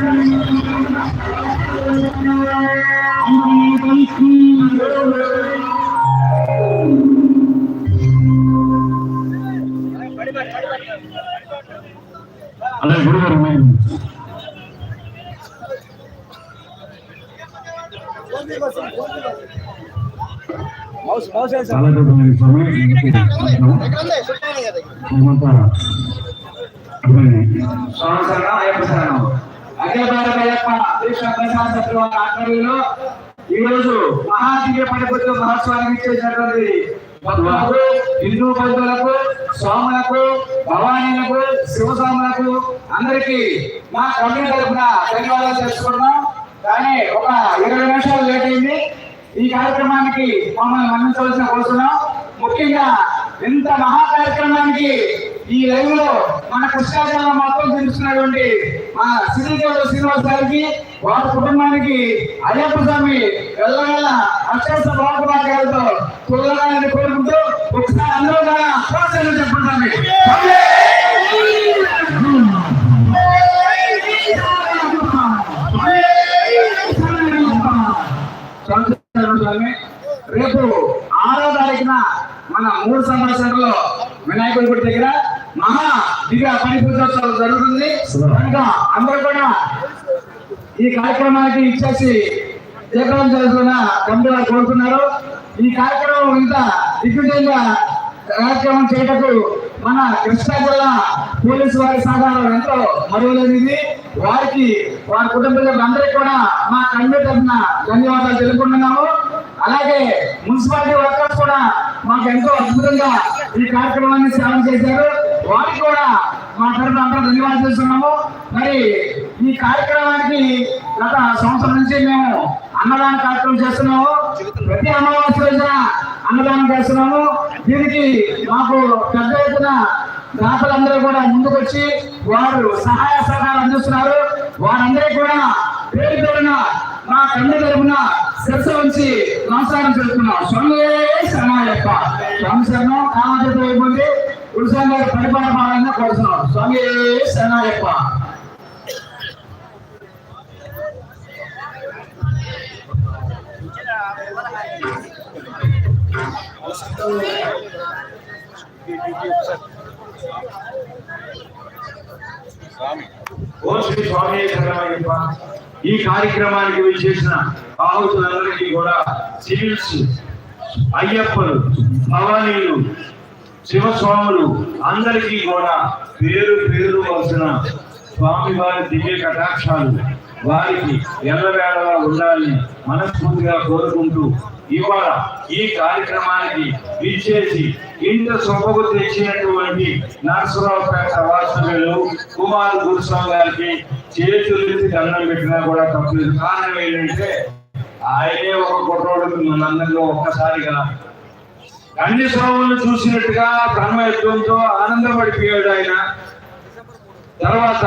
అలాగే చాలా అఖిల భారత అయ్యప్ప ప్రసాద్ ఆధ్వర్యంలో ఈ రోజు మహాదివ్య పడిపోతు మహోత్సవానికి ఇచ్చేసినటువంటి భక్తులకు హిందూ బంధువులకు స్వాములకు భవానీలకు శివస్వాములకు అందరికీ మా కమిటీ తరఫున ధన్యవాదాలు తెలుసుకుంటున్నాం. కానీ ఒక ఇరవై నిమిషాలు లేట్ అయింది. ఈ కార్యక్రమానికి మమ్మల్ని మన్నించవలసిన కోరుతున్నాం ముఖ్యంగా ఇంత మహా కార్యక్రమానికి ఈ లైవ్లో మన కృష్ణా జిల్లా మొత్తం తెలుస్తున్నటువంటి మా సిరిగౌడ శ్రీనివాస్ గారికి వారి కుటుంబానికి అయ్యప్ప స్వామి వెళ్ళగల అక్షర బాగుబాగాలతో కుదరాలని కోరుకుంటూ ఒకసారి అందరూ కూడా ప్రోత్సాహం సంవత్సరం రేపు ఆరో తారీఖున మన మూడు సంవత్సరంలో వినాయకుడి గుడి దగ్గర మహా దివ్య పని జరుగుతుంది. కనుక అందరూ కూడా ఈ కార్యక్రమానికి ఇచ్చేసి దీపం చేస్తున్న కమిటీ వారు కోరుతున్నారు. ఈ కార్యక్రమం ఇంత దిగ్విజయంగా కార్యక్రమం చేయటకు మన కృష్ణా జిల్లా పోలీసు వారి సహకారం ఎంతో మరువలేనిది. వారికి వారి కుటుంబ సభ్యులందరికీ కూడా మా కమిటీ తరఫున ధన్యవాదాలు తెలుపుకుంటున్నాము. అలాగే మున్సిపాలిటీ వర్కర్స్ కూడా మాకు ఎంతో అద్భుతంగా ఈ కార్యక్రమాన్ని సేవ చేశారు. వారికి కూడా మా తరఫున అంతా ధన్యవాదాలు చేస్తున్నాము మరి ఈ కార్యక్రమానికి గత సంవత్సరం నుంచి మేము అన్నదాన కార్యక్రమం చేస్తున్నాము. ప్రతి అమావాస్య రోజున అన్నదానం చేస్తున్నాము. దీనికి మాకు పెద్ద ఎత్తున దాతలందరూ కూడా ముందుకొచ్చి వారు సహాయ సహకారం అందిస్తున్నారు. వారందరికీ కూడా పేరు పేరున నా కన్ను తరపున శిరస ఉంచి నమస్కారం చేస్తున్నాం. స్వామి శరణాయప్ప. స్వామి శరణం కామచేత అయిపోయింది గురుస్వామి గారు పరిపాలన పాలన కోరుతున్నాం. స్వామి శరణాయప్ప. ఓం శ్రీ స్వామి ఈ కార్యక్రమానికి విచ్చేసిన ఆహుతులందరికీ కూడా సివిల్స్ అయ్యప్పలు భవానీలు శివస్వాములు అందరికీ కూడా పేరు పేరు వలసిన స్వామి వారి దివ్య కటాక్షాలు వారికి ఎల్లవేళలా ఉండాలని మనస్ఫూర్తిగా కోరుకుంటూ ఇవాళ ఈ కార్యక్రమానికి విచ్చేసి ఇంత శుభకు తెచ్చినటువంటి నరసరావుపేట వాసులు కుమార్ గురుస్వామి గారికి చేతులెత్తి దండం పెట్టినా కూడా తప్పలేదు. కారణం ఏంటంటే ఆయనే ఒక కుట్రోడు మనందరిలో ఒక్కసారిగా అన్ని స్వాములను చూసినట్టుగా బ్రహ్మయుద్ధంతో ఆనందపడిపోయాడు ఆయన. తర్వాత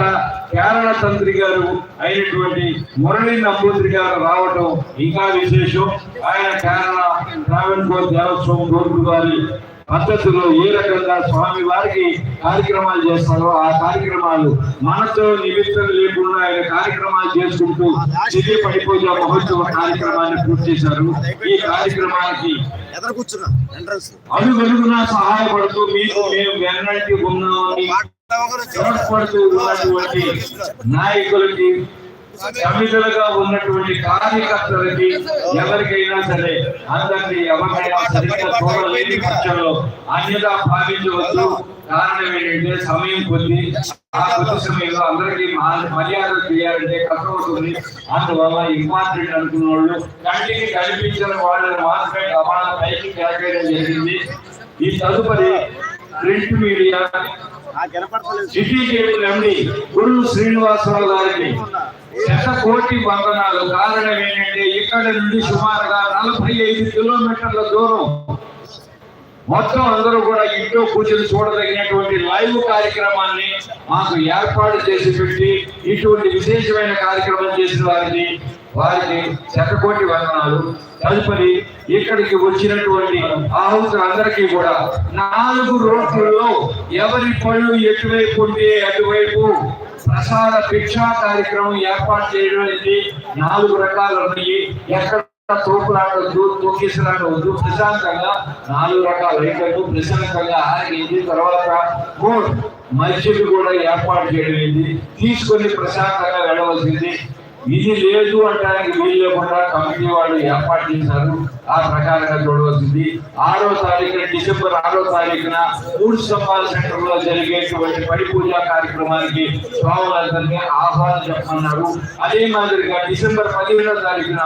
కేరళ తంత్రి గారు అయినటువంటి మురళీ నంబూద్రి గారు రావటం ఇంకా విశేషం. ఆయన కేరళ ట్రావెన్కోర్ దేవస్వామి రోడ్డు గారి పద్ధతిలో ఏ రకంగా స్వామి వారికి కార్యక్రమాలు చేస్తారో ఆ కార్యక్రమాలు మనతో నిమిత్తం లేకుండా ఆయన కార్యక్రమాలు చేసుకుంటూ దివ్య పడిపోజ మహోత్సవ కార్యక్రమాన్ని పూర్తి చేశారు. ఈ కార్యక్రమానికి అడుగడుగునా సహాయపడుతూ మీకు మేము వెన్నట్టు ఉన్నామని తోడ్పడుతూ ఉన్నటువంటి నాయకులకి సమితులుగా ఉన్నటువంటి కార్యకర్తలకి ఎవరికైనా సరే అందరినీ ఎవరికైనా సరిగ్గా చూడలేని పక్షంలో అన్యదా భావించవద్దు. కారణం ఏంటంటే సమయం కొద్ది ఆ కొద్ది సమయంలో అందరికీ మా- మర్యాద చేయాలంటే కష్టమవుతుంది. అందువల్ల ఇంపార్టెంట్ అనుకున్న వాళ్ళు కంటికి కనిపించిన వాళ్ళని మాత్రమే వాళ్ళ పైకి కేటాయడం జరిగింది. ఈ తదుపరి print media city MD Guru Srinivasarao గారికి శత కోటి వందనాలు. కారణం ఏంటంటే ఇక్కడ నుండి సుమారుగా నలభై ఐదు కిలోమీటర్ల దూరం మొత్తం అందరూ కూడా ఇంట్లో కూర్చొని చూడదగినటువంటి లైవ్ కార్యక్రమాన్ని మాకు ఏర్పాటు చేసి పెట్టి ఇటువంటి విశేషమైన కార్యక్రమం చేసిన వారిని వారికి శతకోటి వందనాలు. తదుపరి ఇక్కడికి వచ్చినటువంటి ఆహుతులందరికీ కూడా నాలుగు రోడ్లలో ఎవరి పళ్ళు ఎటువైపు ఉంటే అటువైపు ప్రసాద భిక్షా కార్యక్రమం ఏర్పాటు చేయడం అనేది నాలుగు రకాలు ఉన్నాయి. ఎక్కడ తోపులాడవద్దు తొక్కిసలాడవద్దు ప్రశాంతంగా నాలుగు రకాల. రైతులకు ప్రశాంతంగా ఆగింది తర్వాత కోట్ మధ్యలు కూడా ఏర్పాటు చేయడం తీసుకొని ప్రశాంతంగా వెళ్ళవలసింది. ఇది లేదు అంటానికి వీలు లేకుండా కమిటీ వాళ్ళు ఏర్పాటు చేశారు. ఆ ప్రకారంగా చూడవలసింది. ఆరో తారీఖున డిసెంబర్ ఆరో తారీఖున మూడు స్తంభాల సెంటర్లో జరిగేటువంటి పడి పూజా కార్యక్రమానికి స్వాములందరినీ ఆహ్వానం చెప్పమన్నారు. అదే మాదిరిగా డిసెంబర్ పదిహేనో తారీఖున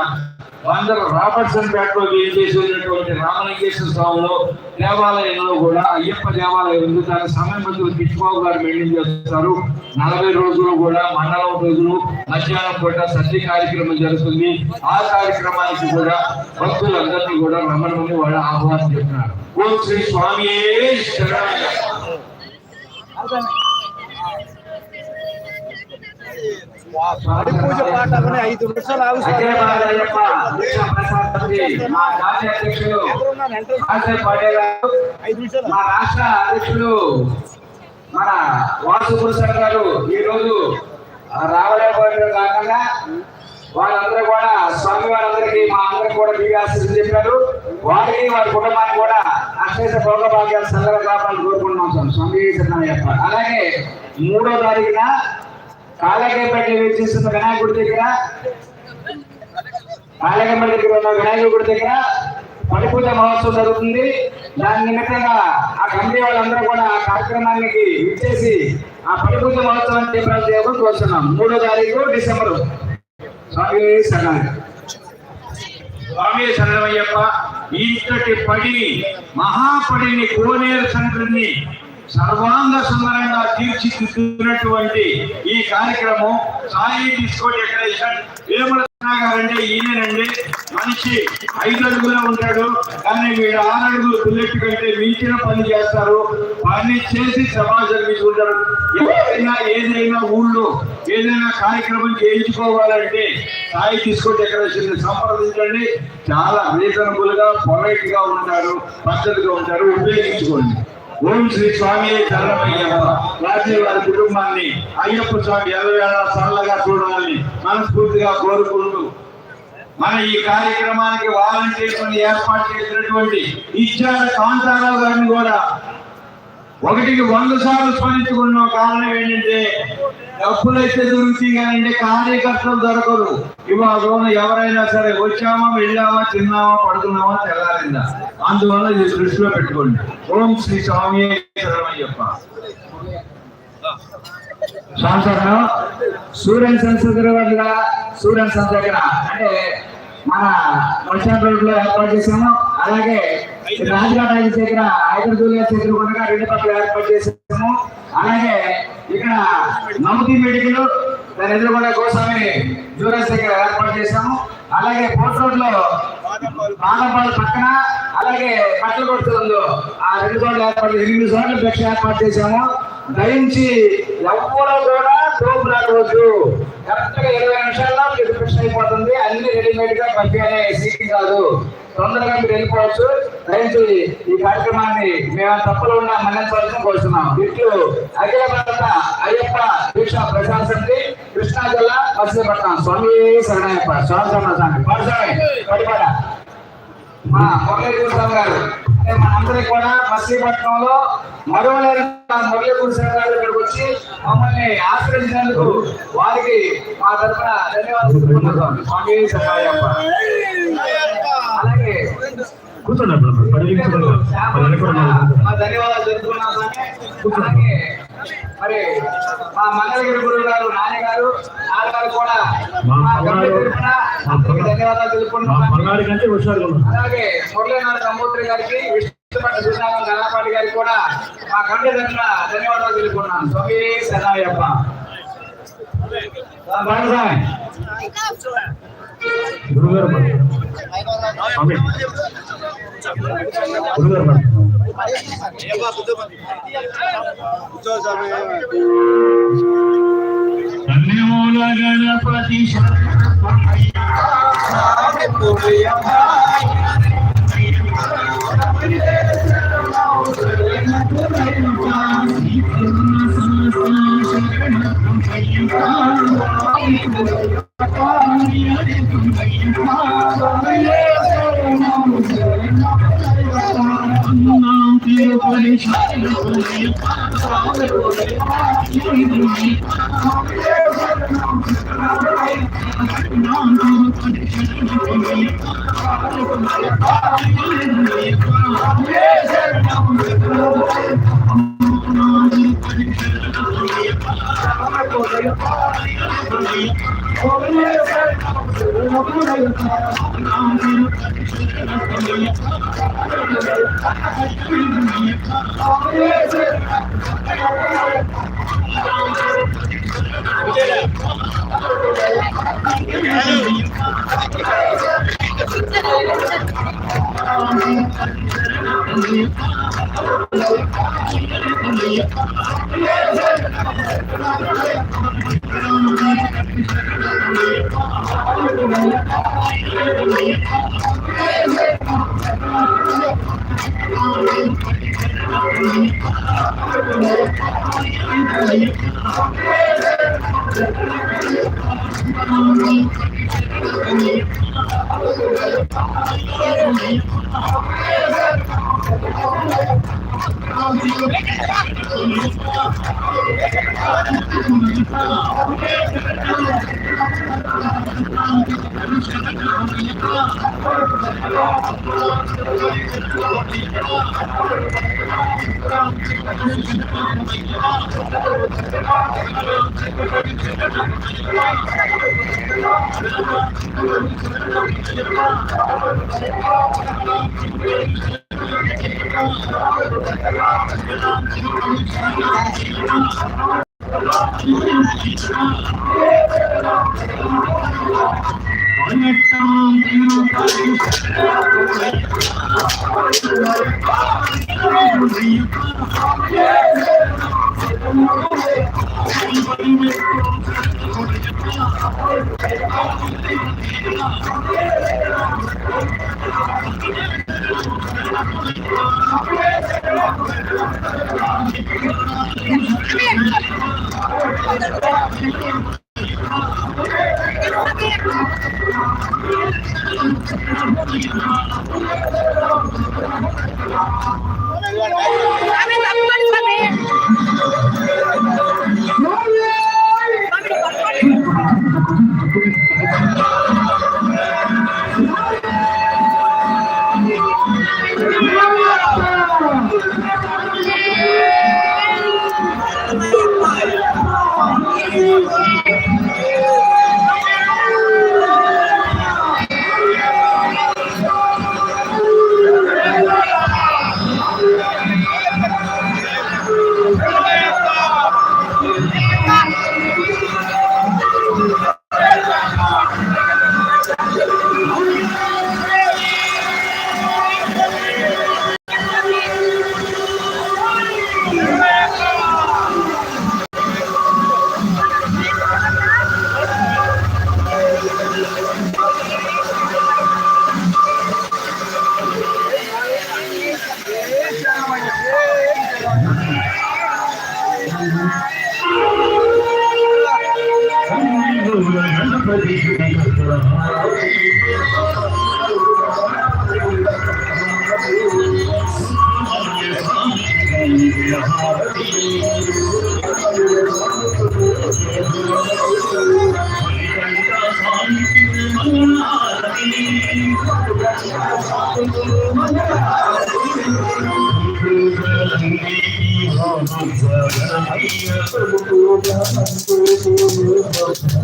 అందరూ రాబర్ట్సన్ పేటలో ఏం చేసినటువంటి రామలింగేశ్వర స్వామిలో దేవాలయంలో కూడా అయ్యప్ప దేవాలయం ఉంది. దాని సమయం మందులు కిచ్చిబాబు గారు మెయింటైన్ చేస్తారు. నలభై రోజులు కూడా మండలం రోజులు మధ్యాహ్నం పూట సద్య కార్యక్రమం జరుగుతుంది. ఆ కార్యక్రమానికి కూడా భక్తులందరినీ కూడా రమ్మని వాళ్ళు ఆహ్వానం చేస్తున్నారు. ఓం శ్రీ స్వామి ఆశయ్ పటేల్ గారు ఐదు నిమిషాలు. మా రాష్ట్ర అధ్యక్షులు మన గారు ఈ రోజు రావలేకపోయిన కాకుండా వాళ్ళందరూ కూడా స్వామి వారందరికీ మా అందరికి కూడా దిగి ఆశీస్సులు చెప్పారు. వారికి వారి కుటుంబానికి కూడా అక్షేష భోగభాగ్యాలు సల్లగా కావాలని కోరుకుంటున్నాం స్వామి స్వామి అలాగే మూడో తారీఖున కాలకేపల్లి చేస్తున్న వినాయకుడి దగ్గర కాలకేపల్లి దగ్గర ఉన్న వినాయకుడి గుడి దగ్గర పడిపూజ మహోత్సవం జరుగుతుంది. దాని నిమిత్తంగా ఆ కమిటీ వాళ్ళందరూ కూడా ఆ కార్యక్రమానికి ఇచ్చేసి ఆ పడిపూజ మహోత్సవం మహోత్సవాన్ని చేపట్టాలని చేయమని కోరుతున్నాం. మూడో తారీఖు డిసెంబర్. స్వామి స్వామి శరణమయ్యప్ప ఇంతటి పడి మహాపడిని కోనేరు సంక్రుని సర్వాంగ సుందరంగా తీర్చిదిద్దునటువంటి ఈ కార్యక్రమం సాయి డిస్కో డెకరేషన్ వేముల గారంటే ఈయనండి. మనిషి ఐదు అడుగులో ఉంటాడు. కానీ వీడు ఆరు అడుగులు బుల్లెట్ కంటే మించిన పని చేస్తారు. పని చేసి సమాజం తీసుకుంటారు ఏదైనా ఏదైనా ఊళ్ళో ఏదైనా కార్యక్రమం చేయించుకోవాలంటే సాయి డిస్కో డెకరేషన్ సంప్రదించండి. చాలా రీజనబుల్గా పొలైట్గా ఉంటారు. పద్ధతిగా ఉంటారు. ఉపయోగించుకోండి. ఓం శ్రీ స్వామి చరణమయ్యప్ప రాజీవ్ వారి కుటుంబాన్ని అయ్యప్ప స్వామి ఎల్లవేళ సరళగా చూడాలని మనస్ఫూర్తిగా కోరుకుంటూ మన ఈ కార్యక్రమానికి వాలంటీర్స్ ఏర్పాటు చేసినటువంటి ఇచ్చార కాంతారావు గారిని కూడా ఒకటికి వంద సార్లు స్పందించుకున్న కారణం ఏంటంటే డబ్బులైతే దొరుకుతాయి కానీ కార్యకర్తలు దొరకరు. ఇవాళ రోజున ఎవరైనా సరే వచ్చామా వెళ్ళామా తిన్నామా పడుకున్నామా తెల్లారిందా? అందువల్ల ఇది దృష్టిలో పెట్టుకోండి. ఓం శ్రీ స్వామి శరణమయ్యప్ప సంసారం సూర్యన్ సంస్కృతి వల్ల సూర్యన్ సంస్థ దగ్గర అంటే మన మల్చాన్ రోడ్లో ఏర్పాటు చేసాము అలాగే ఆఫీస్ దగ్గర హైదరాబాద్ దగ్గర కూడా రెండు పక్కల ఏర్పాటు చేసాము అలాగే ఇక్కడ నమతి మెడికల్ దాని ఎదురుకుండా గోస్వామి జ్యూరల్స్ దగ్గర ఏర్పాటు చేసాము అలాగే పోర్ట్ రోడ్లో బాలపాడు పక్కన అలాగే బట్టలు కొడుతుందో ఆ రెండు చోట్ల ఏర్పాటు ఎనిమిది చోట్ల భిక్ష ఏర్పాటు చేశాము. దయించి ఎవరు కూడా తోపు రాకవద్దు కరెక్ట్గా ఇరవై నిమిషాల్లో మీకు అయిపోతుంది. అన్ని రెడీమేడ్గా పంపించే సీటింగ్ కాదు. తొందరగా మీరు వెళ్ళిపోవచ్చు. దయచేసి ఈ కార్యక్రమాన్ని మేము తప్పులు ఉన్న మన్నించవలసిన కోరుతున్నాం ఇట్లు అఖిల భారత అయ్యప్ప దీక్ష ప్రశాంత్ సమితి కృష్ణా జిల్లా మత్స్యపట్నం. స్వామి శరణయ్యప్ప స్వామి స్వామి పడిపడ మా మురళీకృష్ణ గారు. అంటే మనందరికీ కూడా మత్స్యపట్నంలో మరవలేని మురళీకృష్ణ గారు ఇక్కడికి వచ్చి మమ్మల్ని ఆశ్రయించినందుకు వారికి మా తరఫున ధన్యవాదాలు అలాగే కూర్చోండి ధన్యవాదాలు స్వామి. అలాగే మరి మా మంగళగిరి గురువు గారు నాని గారు నాన్నగారు కూడా మా ధన్యవాదాలు తెలుపుకుంటున్నాం. కంటే అలాగే మురళీనాథ్ కంబూత్రి గారికి విష్ణుపట్ల సూర్యనారాయణ గణపాటి గారికి కూడా మా తరఫున ధన్యవాదాలు తెలుపుకున్నాను స్వామి శరణయ్యప్ప బండసామి గురుగారు మరి. స్వామి Yes, మరి. కూర్చో I'm స్వామి. ధన్యమూల Yeah. శరణం స్వామి Bye.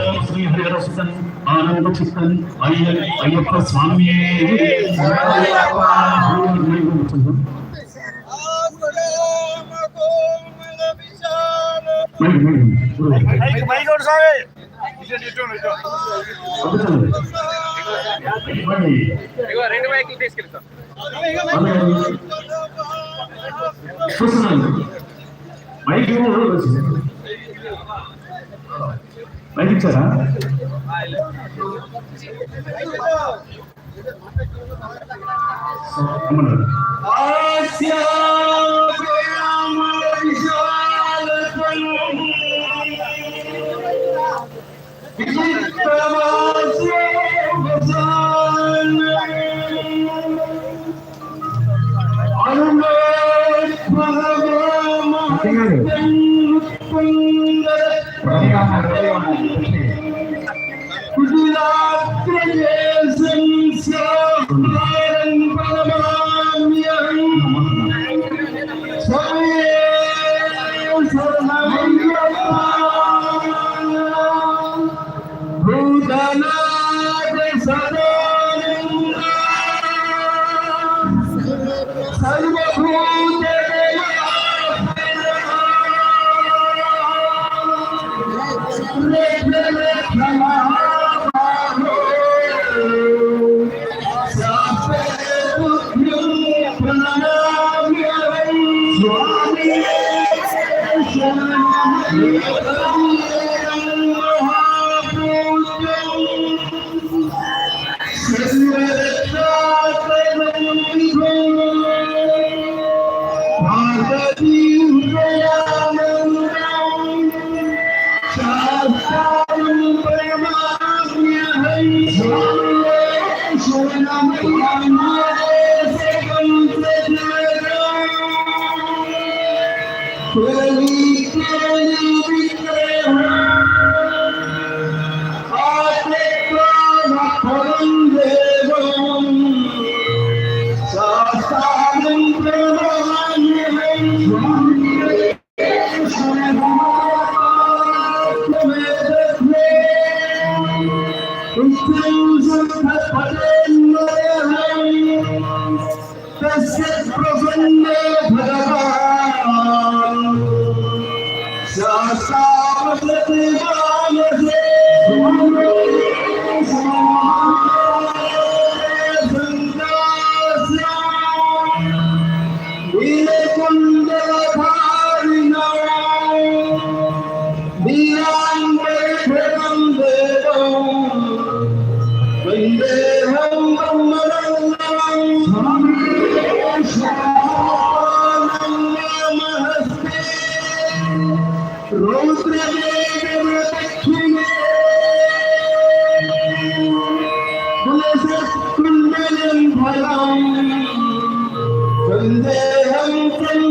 ఓం శ్రీ హరిహరసుతన్ ఆనంద చిత్తన్ అయ్య అయ్యప్ప ఒకటి స్వామి. రెండు మైకులు తీసుకెళ్తాం. మైక్. మైక్ ఇచ్చారా? అమ్మన్నారు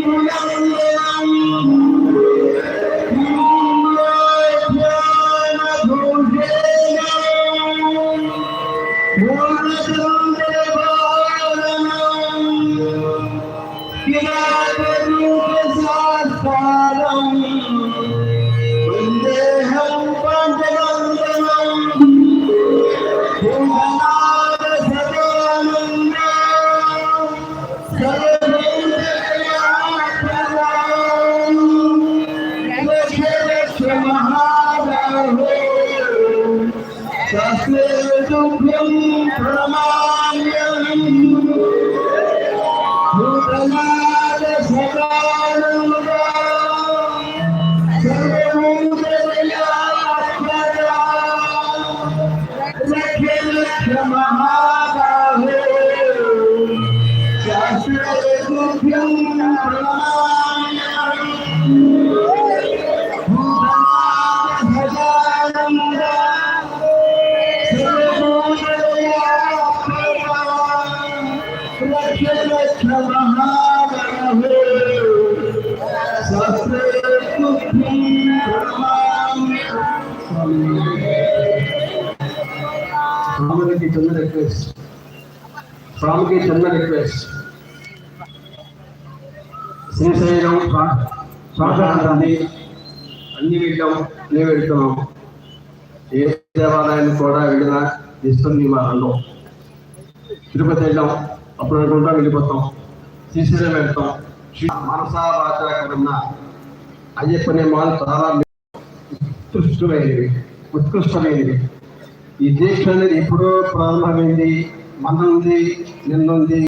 Hallelujah. प्रमाण्यम् చిన్న రిక్వెస్ట్ స్వామికి చిన్న రిక్వెస్ట్ శ్రీశైలం స్వాగతాన్ని అన్ని వెళ్ళాం నేను వెళ్తున్నాం ఏ దేవాలయాన్ని కూడా వెళ్ళినా ఇస్తుంది వారంలో తిరుపతి వెళ్ళాం. అప్పుడు అనుకుంటాం వెళ్ళిపోతాం. శ్రీశైలం వెళ్తాం. శ్రీ- మనసా వాచ కరుణ అయ్యప్ప నియమాలు చాలా ఉత్కృష్టమైనవి. ఉత్కృష్టమైనవి. ఈ దీక్ష అనేది ఎప్పుడో ప్రారంభమైంది మన ఉంది నిన్నుంది